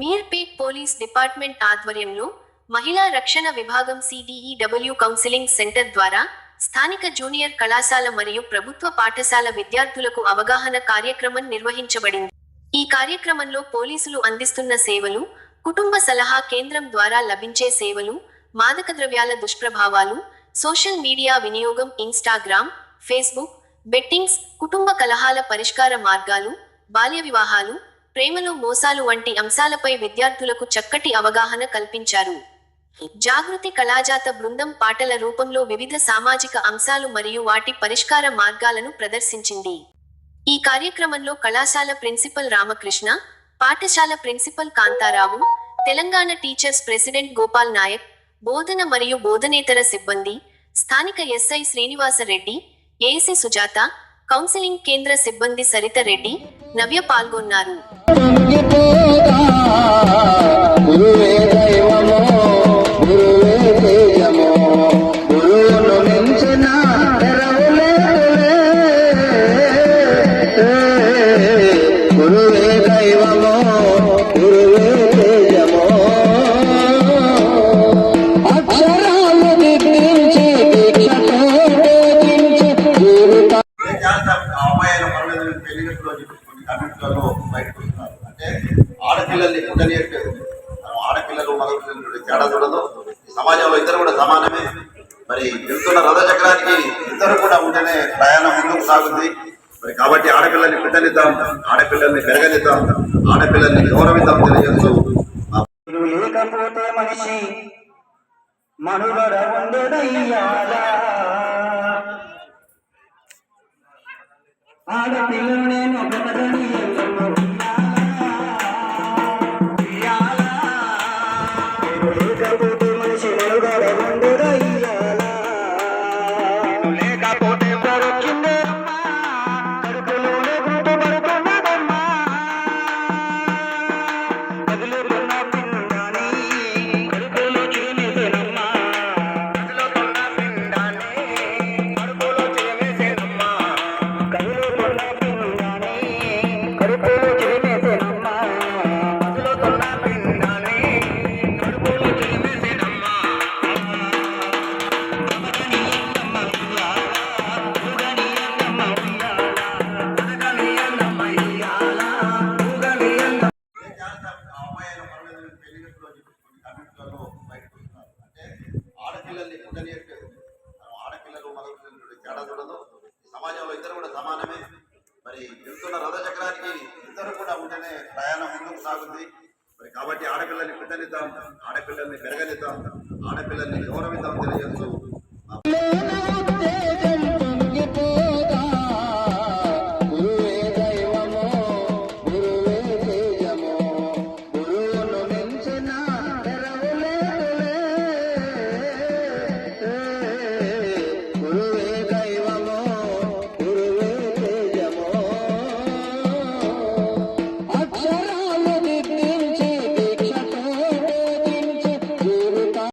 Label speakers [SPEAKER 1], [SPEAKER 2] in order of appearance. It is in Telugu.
[SPEAKER 1] మీర్పేట్ పోలీస్ డిపార్ట్మెంట్ ఆధ్వర్యంలో మహిళా రక్షణ విభాగం సిడిఈడబ్ల్యూ కౌన్సిలింగ్ సెంటర్ ద్వారా స్థానిక జూనియర్ కళాశాల మరియు ప్రభుత్వ పాఠశాల విద్యార్థులకు అవగాహన కార్యక్రమం నిర్వహించబడింది. ఈ కార్యక్రమంలో పోలీసులు అందిస్తున్న సేవలు కుటుంబ సలహా కేంద్రం ద్వారా లభించే సేవలు మాదక ద్రవ్యాల దుష్ప్రభావాలు సోషల్ మీడియా వినియోగం ఇన్స్టాగ్రామ్ ఫేస్బుక్ బెట్టింగ్స్ కుటుంబ కలహాల పరిష్కార మార్గాలు బాల్య వివాహాలు ప్రేమలో మోసాలు వంటి అంశాలపై విద్యార్థులకు చక్కటి అవగాహన కల్పించారు. జాగృతి కళాజాత బృందం పాటల రూపంలో వివిధ సామాజిక అంశాలు మరియు వాటి పరిష్కార మార్గాలను ప్రదర్శించింది. ఈ కార్యక్రమంలో కళాశాల ప్రిన్సిపల్ రామకృష్ణ పాఠశాల principal Kantharao Telangana teachers president Gopal Naik బోధన మరియు బోధనేతర సిబ్బంది స్థానిక SI Srinivasareddy AC Sujatha counselling కేంద్ర సిబ్బంది సరిత రెడ్డి నవ్య పాల్గొన్నారు.
[SPEAKER 2] అన్నింటిలో బయటకు వస్తున్నారు అంటే ఆడపిల్లల్ని ఉండనియట్లేదు మనం ఆడపిల్లలు మగపిల్లలు తేడా చూడదు. ఈ సమాజంలో ఇద్దరు కూడా సమానమే. మరి వెళ్తున్న రథ చక్రానికి ఇద్దరు కూడా ఉంటేనే ప్రయాణం ముందుకు సాగుతుంది మరి కాబట్టి ఆడపిల్లల్ని బిడ్డనిద్దాం ఆడపిల్లల్ని పెరగనిద్దాం ఆడపిల్లల్ని గౌరవిద్దాం తెలియజేస్తూ
[SPEAKER 3] లేకపోతే మనిషి మనుగడ ఉండదయ్యాలా ఆడపిల్లలు నేను బ్రతకని
[SPEAKER 2] సమాజంలో ఇద్దరు కూడా సమానమే. మరి వెళ్తున్న రథ చక్రానికి ఇద్దరు కూడా ఉంటేనే ప్రయాణం ముందుకు సాగుతుంది మరి కాబట్టి ఆడపిల్లల్ని పెద్దనిద్దాం ఆడపిల్లల్ని పెరగనిద్దాం ఆడపిల్లల్ని గౌరవిద్దాం తెలియజేస్తూ